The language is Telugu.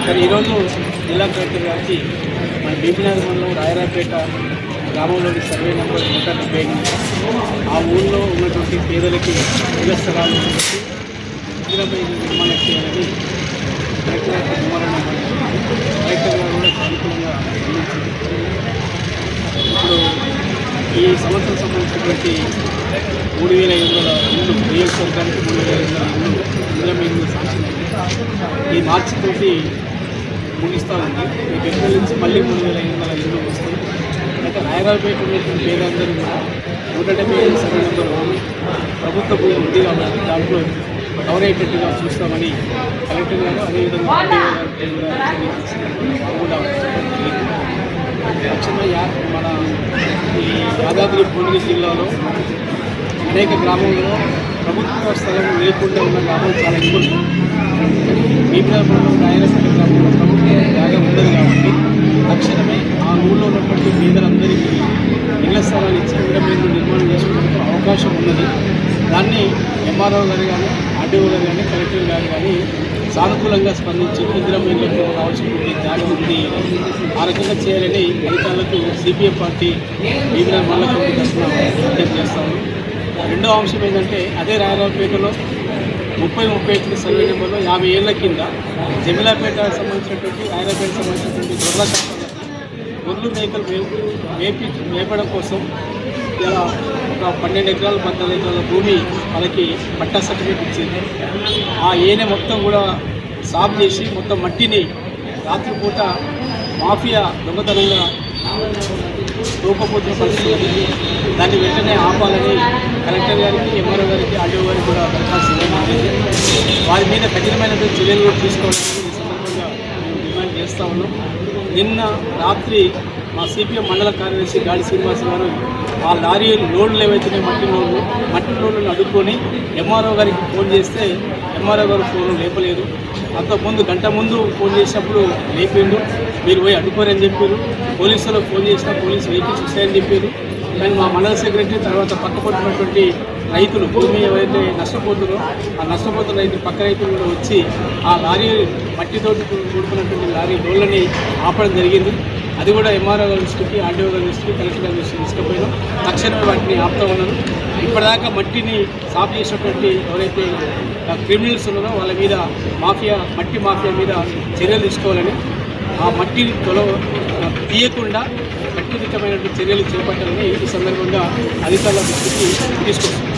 మరి ఈరోజు జిల్లా కలెక్టర్ గారికి మన బీబీనగర్ మండలం రాయరాపేట గ్రామంలోని సర్వే నెంబర్ నూట డెబ్బై ఆ ఊళ్ళో ఉన్నటువంటి పేదలకి ఇళ్ళ స్థలాలు ఇళ్ళపై నిర్మాణం చేయాలని కలెక్టర్ గారికి నివారణ కలెక్టర్ గారు కూడా సానుకూలంగా స్పందించారు. ఇప్పుడు ఈ సంవత్సరం సంబంధించినటువంటి మూడు వేల ఐదు వందల ఇల్లు నియోజకవర్గానికి మూడు వేల ఐదు శాంక్షన్ అయింది ఈ మార్చి తోటి ముగిస్తామండి. ఉంది రేపు నుంచి మళ్ళీ మూడు వేల ఐదు వందల ఎనిమిది వస్తుంది అయితే రాయరావుపేట ఉన్నటువంటి పేదందరూ కూడా నూట డెబ్బై ఐదు సర్వే నెంబర్ ప్రభుత్వ భూమి ఉంది కాబట్టి దాంట్లో కవర్ అయ్యేటట్టుగా చూస్తామని కలెక్టర్ గారు అదేవిధంగా ఆర్డీఓ మన ఈ యాదాద్రి భువనగిరి జిల్లాలో అనేక గ్రామాల్లో ప్రభుత్వ స్థలం లేకుండా ఉన్న లాభం చాలా ఎక్కువ భీమరాపురం రాయలపేట గ్రామంలో ప్రభుత్వ జాగా ఉండదు కాబట్టి తక్షణమే ఆ ఊళ్ళో ఉన్నటువంటి పేదలందరికీ ఇళ్ళ స్థలాలు ఇచ్చి ఇంద్రమీలు నిర్మాణం చేసుకోవడానికి అవకాశం ఉన్నది. దాన్ని ఎంఆర్ఓ గారు కానీ ఆర్డీఓ గారు కానీ కలెక్టర్ గారు కానీ సానుకూలంగా స్పందించి ఇంద్రమీళ్ళకు రావాల్సినటువంటి జాగా ఉంది. ఆ రకంగా చేయాలని అధికారులకు సిపిఎం పార్టీ భీమరా మండల కమిటీ విజ్ఞప్తి చేస్తాము రెండో అంశం ఏంటంటే అదే రాయరావుపేటలో ముప్పై ముప్పై ఎనిమిది సర్వే నెంబర్లో యాభై ఏళ్ళ కింద జమిలాపేట సంబంధించినటువంటి రాయలపేట సంబంధించినటువంటి గొర్రెల గొర్రెలు మేకలు మేపు మేపి మేపడం కోసం ఇలా ఒక పన్నెండు ఎకరాలు పద్నాలుగు ఎకరాల భూమి వాళ్ళకి పట్టా సర్టిఫికేట్ ఇచ్చింది. ఆ ఏనే మొత్తం కూడా సాఫ్ చేసి మొత్తం మట్టిని రాత్రిపూట మాఫియా దొంగతనంగా తోకపోతున్న పరిస్థితి ఉంది. దాన్ని వెంటనే ఆపాలని కలెక్టర్ గారికి ఎంఆర్ఓ గారికి ఆర్డీఓ గారికి కూడా దరఖాస్తు ఇవ్వడం వారి మీద కఠినమైన చర్యలు కూడా తీసుకోవాలని ఈ సందర్భంగా మేము డిమాండ్ చేస్తా ఉన్నాం. నిన్న రాత్రి మా సిపిఎం మండల కార్యదర్శి గాడి శ్రీనివాస్ గారు ఆ లారీ లోడ్లు ఏవైతున్నాయి మట్టి లోడ్లు మట్టి లోడ్లను అడుక్కొని ఎంఆర్ఓ గారికి ఫోన్ చేస్తే ఎంఆర్ఓ గారు ఫోన్ లేపలేదు. అంతకుముందు గంట ముందు ఫోన్ చేసినప్పుడు లేపిండు. మీరు పోయి అడ్డుకోరని చెప్పారు పోలీసులకు ఫోన్ చేసినా పోలీసు వెహికల్స్ వస్తాయని చెప్పారు కానీ మా మండల సెక్రటరీ తర్వాత పక్కపడుతున్నటువంటి రైతులు భూమి ఎవరైతే నష్టపోతుందో ఆ నష్టపోతున్న రైతులు పక్క రైతులు కూడా వచ్చి ఆ లారీ మట్టితోటి కూడుకున్నటువంటి లారీ రోళ్ళని ఆపడం జరిగింది. అది కూడా ఎంఆర్ఓ గారి దృష్టికి ఆర్డీఓ గారి దృష్టికి కలెక్టర్ గారి దృష్టికి తీసుకుపోయినాం. తక్షణమే వాటిని ఆపుతా ఉన్నాను. ఇప్పటిదాకా మట్టిని సాఫ్ చేసినటువంటి ఎవరైతే క్రిమినల్స్ ఉన్నారో వాళ్ళ మీద మాఫియా మట్టి మాఫియా మీద చర్యలు తీసుకోవాలని ఆ మట్టిని తొల తీయకుండా కట్టుదిట్టమైనటువంటి చర్యలు చేపట్టాలని ఈ సందర్భంగా అధికారుల దృష్టికి తీసుకొస్తున్నాం.